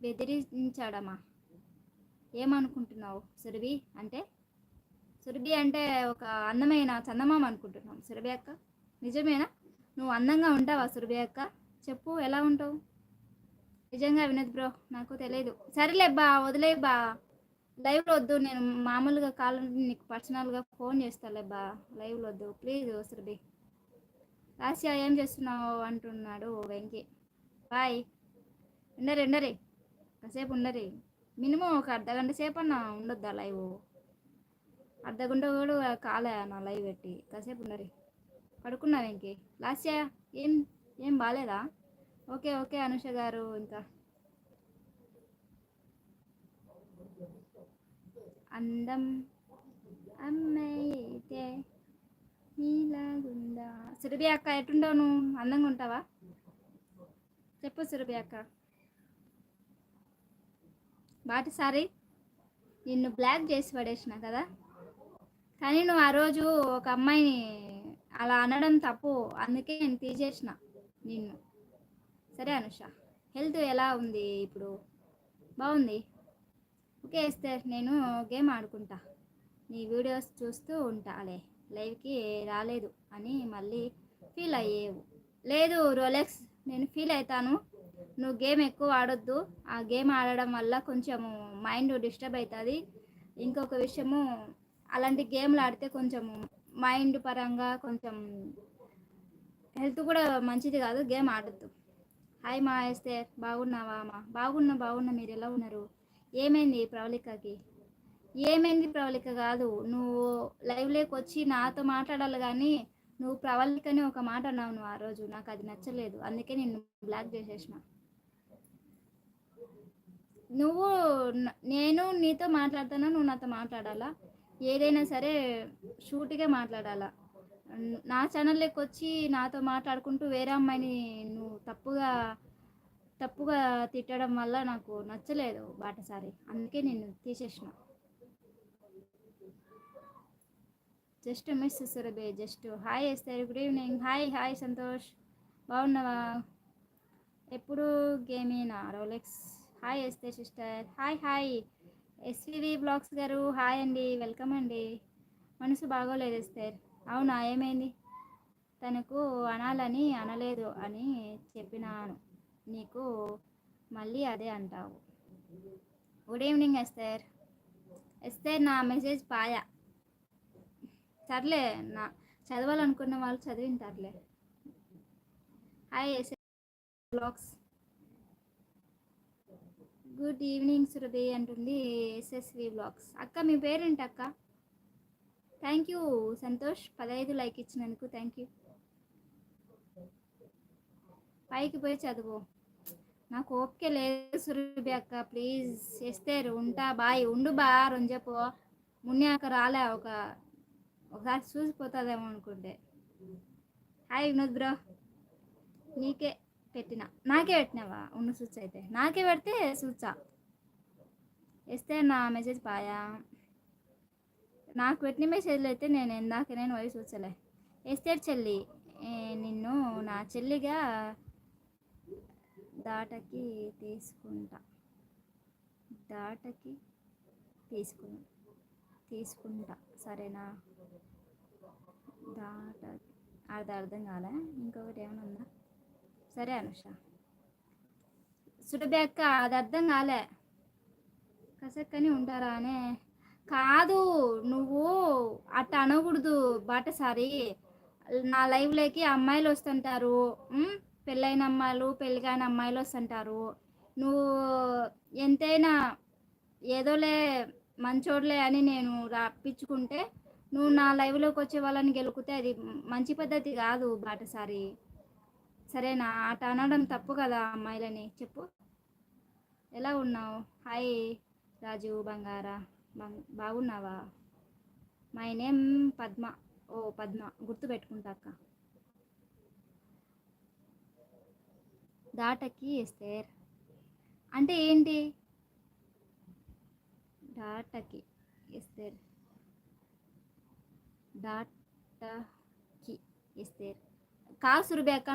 బెదిరించాడమ్మా. ఏమనుకుంటున్నావు సురభి అంటే? సురభి అంటే ఒక అందమైన చందమామ అనుకుంటున్నాం. సురభి అక్క నిజమేనా? నువ్వు అందంగా ఉంటావా సురభి అక్క? చెప్పు ఎలా ఉంటావు? నిజంగా వినదు బ్రో నాకు తెలియదు సరేలే బా వదిలే బా. లైవ్లో వద్దు నేను మామూలుగా కాల్ నీకు పర్సనల్గా ఫోన్ చేస్తాలే బా. లైవ్లో వద్దు ప్లీజ్ సురభి. రాసియా ఏం చేస్తున్నావు అంటున్నాడు వెంకీ. బాయ్. ఉండరే ఉండరే కాసేపు ఉండరే. మినిమం ఒక అర్ధ గంట సేపు అన్న ఉండొద్దా లైవ్? అర్ధ గంట కూడా కాలే నా లైవ్ పెట్టి. కాసేపు ఉండరే. పడుకున్నావు ఇంకే? లాస్యా? ఏం ఏం బాగాలేదా ఓకే ఓకే అనుష గారు ఇంకా. అందం అమ్మాయితే నీలాగుందా? సురభి అక్క ఎట్టుండవు నువ్వు? అందంగా ఉంటావా? చెప్పు సురభి అక్క. బాటిసారి నిన్ను బ్లాక్ చేసి పడేసిన కదా. కానీ నువ్వు ఆ రోజు ఒక అమ్మాయిని అలా అనడం తప్పు. అందుకే నేను తీసేసిన నిన్ను. సరే అనుష హెల్త్ ఎలా ఉంది ఇప్పుడు? బాగుంది? ఓకే ఇస్తే నేను గేమ్ ఆడుకుంటా. నీ వీడియోస్ చూస్తూ ఉంటాలే లైవ్కి రాలేదు అని మళ్ళీ ఫీల్ అయ్యేవు. లేదు రోలెక్స్ నేను ఫీల్ అవుతాను నువ్వు గేమ్ ఎక్కువ ఆడొద్దు. ఆ గేమ్ ఆడడం వల్ల కొంచెము మైండ్ డిస్టర్బ్ అవుతుంది ఇంకొక విషయము అలాంటి గేమ్లు ఆడితే కొంచెం మైండ్ పరంగా కొంచెం హెల్త్ కూడా మంచిది కాదు గేమ్ ఆడొద్దు. హాయ్ మా వేస్తే బాగున్నావా అమ్మా? బాగున్నా బాగున్నా మీరు ఎలా ఉన్నారు? ఏమైంది ప్రవళికకి? ఏమైంది ప్రవళిక కాదు నువ్వు లైవ్లోకి వచ్చి నాతో మాట్లాడాలి కానీ నువ్వు ప్రవళికని ఒక మాట అన్నావు నువ్వు ఆ రోజు. నాకు అది నచ్చలేదు అందుకే నేను బ్లాక్ చేసేసిన. నువ్వు నేను నీతో మాట్లాడుతున్నా నువ్వు నాతో మాట్లాడాలా? ఏదైనా సరే షూట్గా మాట్లాడాలా? నా ఛానల్లోకి వచ్చి నాతో మాట్లాడుకుంటూ వేరే అమ్మాయిని నువ్వు తప్పుగా తప్పుగా తిట్టడం వల్ల నాకు నచ్చలేదు బాటసారి. అందుకే నేను తీసేసిన. Just miss Surabhi just hi ఎస్తారు good evening. Hi hi Santosh. బాగున్నావా? ఎప్పుడు గేమేనా? రోలెక్స్. హాయ్ ఎస్తే sister. Hi hi. SVV blogs garu hi అండి. వెల్కమ్ అండి. మనసు బాగోలేదు ఎస్తేర్ అవునా ఏమైంది? తనకు అనాలని అనలేదు అని చెప్పినాను. నీకు మళ్ళీ అదే అంటావు. గుడ్ ఈవినింగ్ ఎస్తేర్ ఎస్తేర్ నా మెసేజ్ పాయా. సర్లే నా చదవాలనుకున్న వాళ్ళు చదివింటారులే. Hi S blogs. Good evening Surabhi అంటుంది ఎస్ఎస్వి బ్లాగ్స్ అక్క మీ పేరేంటి అక్క? Thank you Santosh. పదహైదు లైక్ ఇచ్చినందుకు థ్యాంక్ యూ పైకి పోయి చదువు. నాకు ఓపిక లేదు సురభి అక్క ప్లీజ్ చేస్తారు ఉంటా బాయ్. ఉండు బా రొంజపు. మున్యాక రాలే ఒక ఒకసారి చూసిపోతుందేమో అనుకుంటే. హాయ్ వినోద్ బ్రో నీకే. పెట్టిన. నాకే పెట్టినావా? ఉన్న సూచ్ అయితే. నాకే పెడితే సూచా వేస్తే నా మెసేజ్ పాయా. నాకు పెట్టిన మెసేజ్లు అయితే నేను ఇందాక నేను వయసు వచ్చలే వేస్తే చెల్లి నిన్ను నా చెల్లిగా దాటకి తీసుకుంటా. దాటకి తీసుకు తీసుకుంటా. సరేనా? దాట అర్థం అర్థం కాలే? ఇంకొకటి ఏమైనా ఉందా? సరే అనుష. సురభి అక్క అది అర్థం కాలే. కసక్కని ఉంటారా అనే. కాదు నువ్వు అట్ట అనకూడదు బాటసారి. నా లైవ్లోకి అమ్మాయిలు వస్తుంటారు. పెళ్ళైన అమ్మాయిలు పెళ్ళి కాని అమ్మాయిలు వస్తుంటారు. నువ్వు ఎంతైనా ఏదోలే మంచోడ్లే అని నేను రప్పించుకుంటే నువ్వు నా లైవ్లోకి వచ్చే వాళ్ళని గెలుకుతే అది మంచి పద్ధతి కాదు బాటసారి. సరేనా? అట అనడం తప్పు కదా అమ్మాయిలని? చెప్పు. ఎలా ఉన్నావు? హాయ్ రాజు బంగారా. బం- బాగున్నావా? My name Padma. ఓ పద్మ. గుర్తు పెట్టుకుంటా అక్క. దాటకి ఎస్తేర్. అంటే ఏంటి? డాటకి ఎస్తేర్. డాటకి ఎస్తేర్. కాదు సురభి అక్క